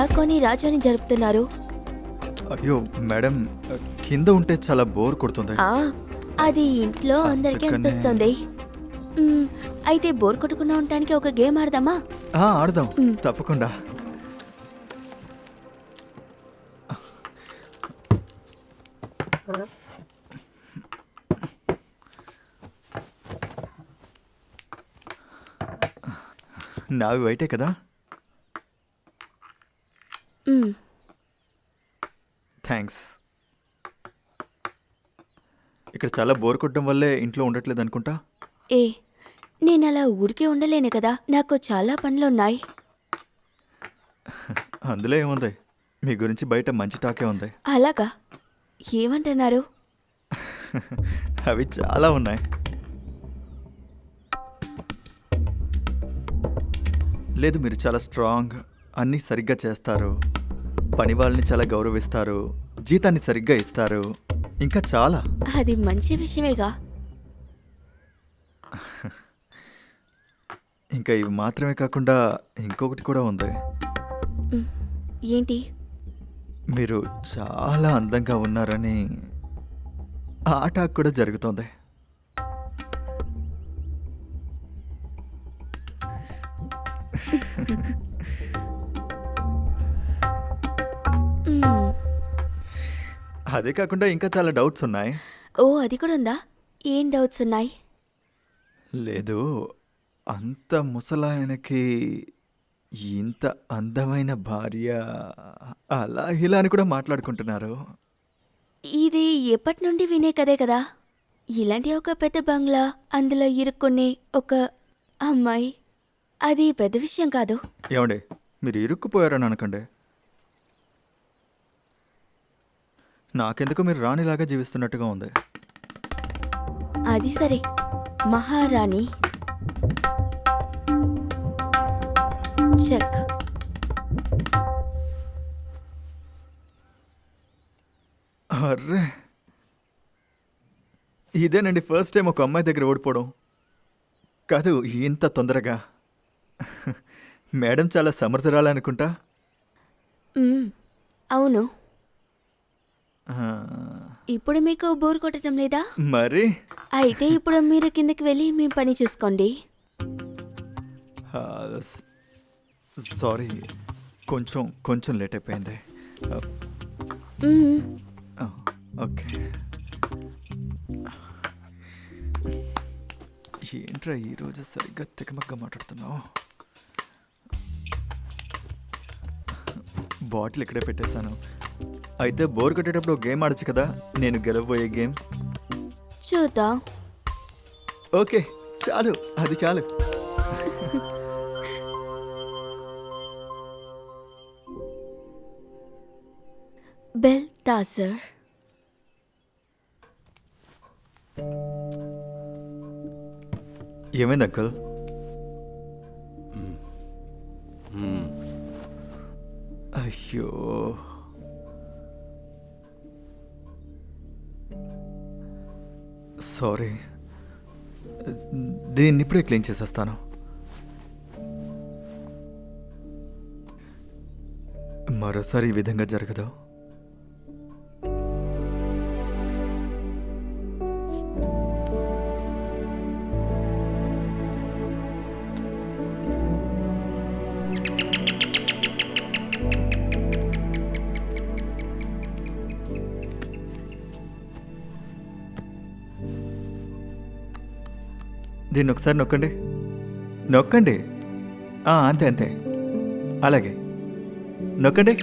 పడుకొని రాజ్యాన్ని జరుపుతున్నారు. అయ్యో మేడం కింద ఉంటే చాలా బోర్ కొడుతుంది. ఆ అది ఇంట్లో అందరికీ అందుకనే- అనిపిస్తుంది. అయితే బోర్ కొట్టకుండా ఉండటానికి ఒక గేమ్ ఆడదామా? ఆ, ఆడదాం. తప్పకుండా. నావి వైటే కదా మ్, థ్యాంక్స్. ఇక్కడ చాలా బోర్ కొట్టడం వల్లే ఇంట్లో ఉండట్లేదు అనుకుంటా? ఏ నేను అలా ఊరికే ఉండలేను కదా నాకు చాలా పనులున్నాయి. అందులో ఏముంది? మీ గురించి బయట మంచి టాకే ఉంది. అలాగా? ఏమంటున్నారు? అవి చాలా ఉన్నాయి. లేదు మీరు చాలా స్ట్రాంగ్. అన్నీ సరిగ్గా చేస్తారు. పని వాళ్ళని చాలా గౌరవిస్తారు. జీతాన్ని సరిగ్గా ఇస్తారు. ఇంకా చాలా. అది మంచి విషయమేగా. ఇంకా ఇవి మాత్రమే కాకుండా ఇంకొకటి కూడా ఉంది. ఏంటి? మీరు చాలా అందంగా ఉన్నారని ఆట కూడా జరుగుతోంది. అదే కాకుండా ఇంకా చాలా డౌట్స్ ఉన్నాయి. ఓ అది కూడా ఉందా? ఏం డౌట్స్ ఉన్నాయి? లేదు అంత ముసలాయనకి ఇంత అందమైన భార్య అలా ఇలా అని కూడా మాట్లాడుకుంటున్నారు. ఇది ఎప్పటి నుండి వినే కదే కదా. ఇలాంటి ఒక పెద్ద బంగ్లా అందులో ఇరుక్కునే ఒక అమ్మాయి. అది పెద్ద విషయం కాదు. ఏమండి మీరు ఇరుక్కుపోయారని అనకండి. నాకెందుకు మీరు రాణిలాగా జీవిస్తున్నట్టుగా ఉంది. అది సరే. మహారాణి. చెక్. అర్రే. ఇదేనండి ఫస్ట్ టైం ఒక అమ్మాయి దగ్గర ఓడిపోవడం. కాదు ఇంత తొందరగా. మేడం చాలా సమర్థురాలు అనుకుంటా మ్, అవును. ఇప్పుడు మీకు బోర్ కొట్టడం లేదా? మరి? అయితే ఇప్పుడు మీరు కిందకి వెళ్ళి మీ పని చూసుకోండి. సారీ కొంచెం కొంచెం లేట్ అయిపోయింది. ఓకే. ఏంట్రా ఈరోజు సరిగ్గా తికమక్క మాట్లాడుతున్నావు? బాటిల్ ఇక్కడే పెట్టేశాను. అయితే బోర్ కొట్టేటప్పుడు ఒక గేమ్ ఆడచ్చు కదా? నేను గెలవబోయే గేమ్. చూద్దాం. ఓకే చాలు. అది చాలు. బెల్ తాసర్. ఏమైంది అంకల్? అయ్యో. సారీ. దీన్ని ఇప్పుడే క్లీన్ చేసేస్తాను. మరోసారి ఈ విధంగా జరగదు. దీన్ని ఒకసారి నొక్కండి. నొక్కండి? అంతే అంతే. అలాగే. నొక్కండి.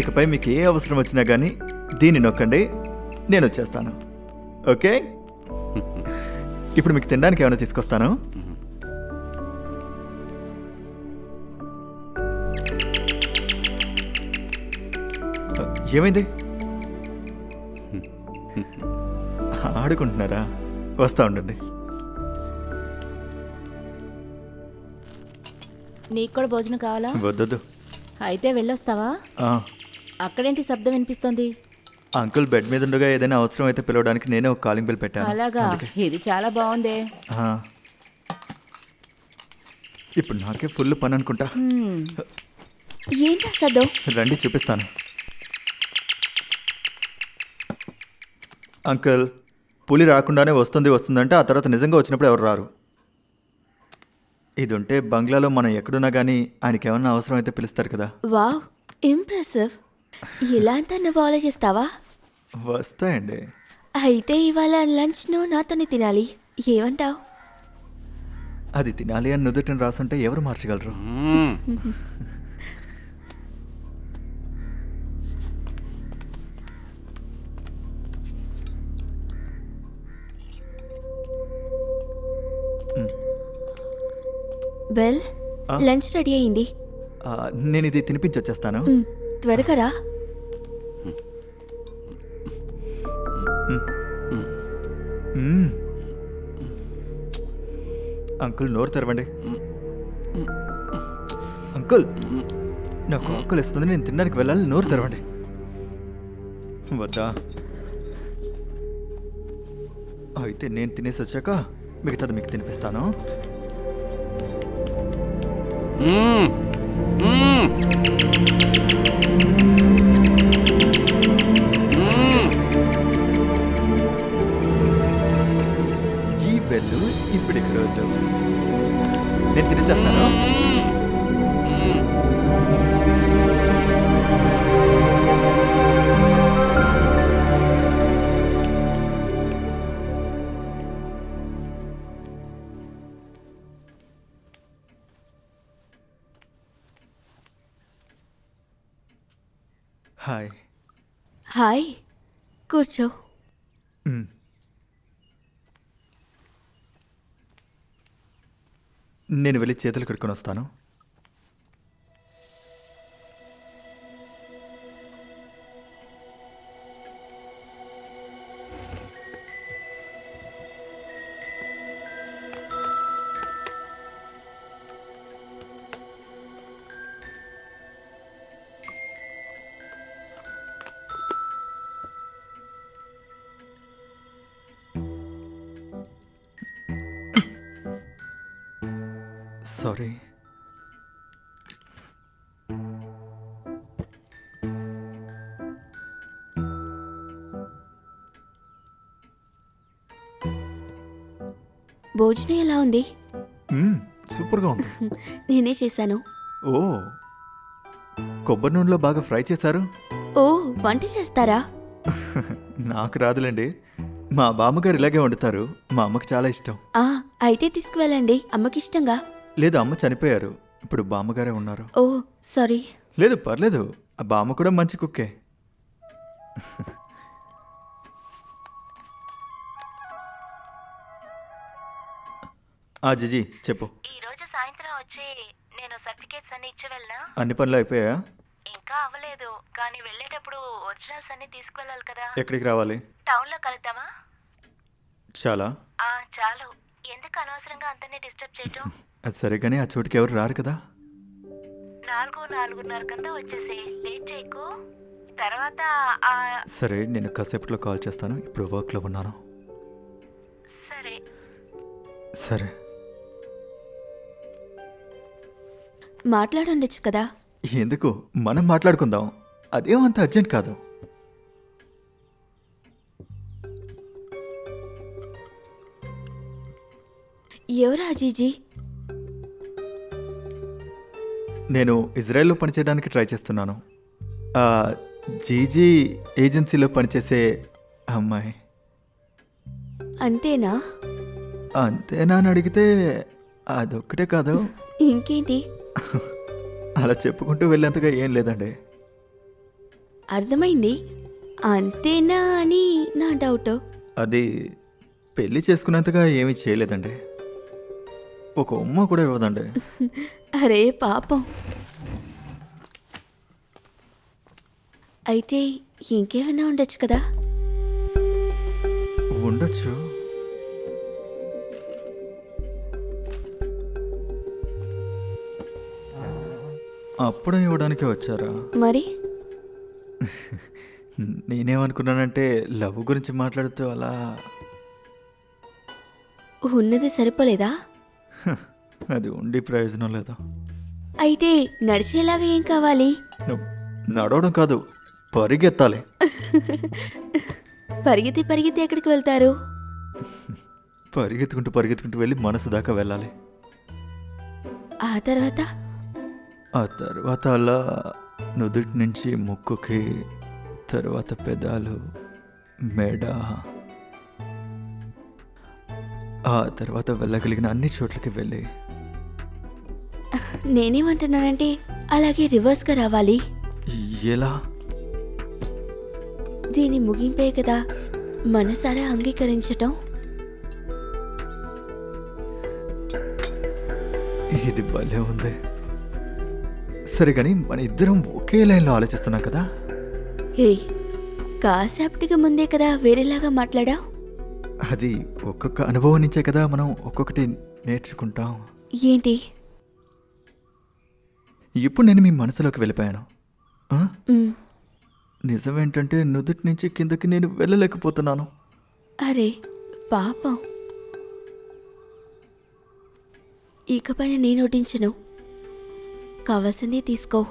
ఇకపై మీకు ఏ అవసరం వచ్చినా కానీ దీన్ని నొక్కండి. నేను వచ్చేస్తాను. ఓకే? ఇప్పుడు మీకు తినడానికి ఏమైనా తీసుకొస్తాను? ఏమైంది? ఆడుకుంటున్నారా? వస్తా ఉండండి. నీకు కూడా భోజనం కావాలా? వద్దొద్దు. అయితే వెళ్ళొస్తావా? ఆ, అక్కడేంటి శబ్దం వినిపిస్తోంది? అంకుల్ బెడ్ మీద ఉండగా ఏదైనా అవసరం అయితే పిలవడానికి నేనే ఒక కాలింగ్ బెల్ పెట్టాను. అలాగా. ఇది చాలా బాగుందే. ఆ. ఇప్పుడు నాకే ఫుల్ పని అనుకుంటా. హ్మ్. ఏంటా సద్దు రండి చూపిస్తాను. అంకుల్. పులి రాకుండానే వస్తుంది వస్తుందంటే ఆ తర్వాత నిజంగా వచ్చినప్పుడు ఎవరు రారు? ఇది ఉంటే బంగ్లాలో మనం ఎక్కడున్నా కానీ ఆయనకి ఏమన్నా అవసరం అయితే పిలుస్తారు కదా. వావ్ ఇంప్రెసివ్ ఇలా అంతా నువ్వు ఆలోచిస్తావా? వస్తాయండి. అయితే ఇవాళ లంచ్ నువ్వు నాతోనే తినాలి. ఏమంటావు? అది తినాలి అని నుదుటిని రాసుంటే ఎవరు మార్చగలరు? బెల్ ఆ? లంచ్ రెడీ అయింది ఆ, నేను ఇది తినిపించి వచ్చేస్తాను మ్, త్వరగా రా మ్మ్. అంకుల్ నోరు తెరవండి అంకుల్ నాకు అంకుల్ ఇస్తుంది నేను తినడానికి వెళ్ళాలి నోరు తెరవండి వద్దా అయితే నేను తినేసి వచ్చాక మిగతాది మీకు తినిపిస్తాను. ఈ బెల్లు ఇప్పుడు ఇక్కడ వద్దు. నేను తిరిగి చేస్తాను హాయ్. కూర్చో. నేను వెళ్ళి చేతులు కడుక్కొని వస్తాను. సారీ. భోజనం ఎలా ఉంది? మ్మ్, సూపర్గా ఉంది. నేనే చేశాను. ఓ కొబ్బరి నూనెలో బాగా ఫ్రై చేశారు? ఓ వంట చేస్తారా? నాకు రాదులేండి. మా బామ్మగారు ఇలాగే వండుతారు. మా అమ్మకి చాలా ఇష్టం. ఆ అయితే తీసుకువెళ్ళండి. అమ్మకి ఇష్టంగా లేదు అమ్మ చనిపోయారు. ఇప్పుడు బామ్మగారే ఉన్నారు. Oh sorry. లేదు పర్లేదు. ఆ బామ్మ కూడా మంచి కుక్కే. ఆ జిజి చెప్పు. ఈ రోజు సాయంత్రం వచ్చి నేను సర్టిఫికేట్స్ అన్ని ఇచ్చి వెళ్ళనా? అన్ని పనులు అయిపోయా ఇంకా అవ్వలేదు. కానీ వెళ్ళేటప్పుడు ఒరిజినల్స్ అన్ని తీసుకువెళ్ళాలి కదా. ఎక్కడికి రావాలి? టౌన్లో కలుద్దామా? చాలా. ఆ చాలు. ఎందుకు అనవసరంగా అంతనే డిస్టర్బ్ చేయటం? అది సరే కానీ ఆ చోటుకి ఎవరు రారు కదా? నాలుగు నాలుగున్నర కింద వచ్చేసి లేట్ చేయకు. తర్వాత ఆ సరే నేను కాసేపట్లో కాల్ చేస్తాను. ఇప్పుడు వర్క్లో ఉన్నాను. సరే. సరే. మాట్లాడుండొచ్చు కదా? ఎందుకు? మనం మాట్లాడుకుందాం. అదేమంత అర్జెంట్ కాదు. ఎవరు అజీజీ నేను ఇజ్రాయెల్లో పనిచేయడానికి ట్రై చేస్తున్నాను. జీజీ ఏజెన్సీలో పనిచేసే అమ్మాయి. అంతేనా? అంతేనా అని అడిగితే అదొక్కటే కాదు. ఇంకేంటి? అలా చెప్పుకుంటూ వెళ్ళేంతగా ఏం లేదండి. అర్థమైంది. అంతేనా అని నా డౌట్. అది పెళ్ళి చేసుకునేంతగా ఏమీ చేయలేదండి. ఒక ఉమ్మ కూడా ఇవ్వదండి. అరే పాపం. అయితే ఇంకేమైనా ఉండొచ్చు కదా? ఉండొచ్చు. అప్పుడే ఇవ్వడానికి వచ్చారా? మరి? నేనేమనుకున్నానంటే లవ్ గురించి మాట్లాడుతూ అలా ఉన్నది సరిపోలేదా? అది ఉండి ప్రయోజనం లేదు. అయితే నడిచేలాగా ఏం కావాలి? నడవడం కాదు పరిగెత్తాలి. పరిగెత్తి పరిగెత్తి ఎక్కడికి వెళ్తారు? పరిగెత్తుకుంటూ పరిగెత్తుకుంటూ వెళ్ళి మనసు దాకా వెళ్ళాలి. ఆ తర్వాత? ఆ తర్వాత అలా నుదుటి నుంచి ముక్కుకి తర్వాత పెదాలు మెడ ఆ తర్వాత వెళ్ళగలిగిన అన్ని చోట్లకి వెళ్ళి. నేనేమంటున్నానంటే అలాగే రివర్స్గా రావాలి. ఎలా? దీని ముగింపే కదా మనసారా అంగీకరించటం? ఇది భలే ఉంది. సరే కానీ మన ఇద్దరం ఒకే లైన్లో ఆలోచిస్తున్నాం కదా? ఏయ్ కాసేపటికి ముందే కదా వేరేలాగా మాట్లాడా అది ఒక్కొక్క అనుభవం నుంచే కదా మనం ఒక్కొక్కటి నేర్చుకుంటాం. ఏంటి? ఇప్పుడు నేను మీ మనసులోకి వెళ్ళిపోయాను. నిజమేంటంటే నుదుటి నుంచి కిందకి నేను వెళ్ళలేకపోతున్నాను. అరే పాపం. ఇకపైన నేను వడ్డించను కావాల్సింది తీసుకో.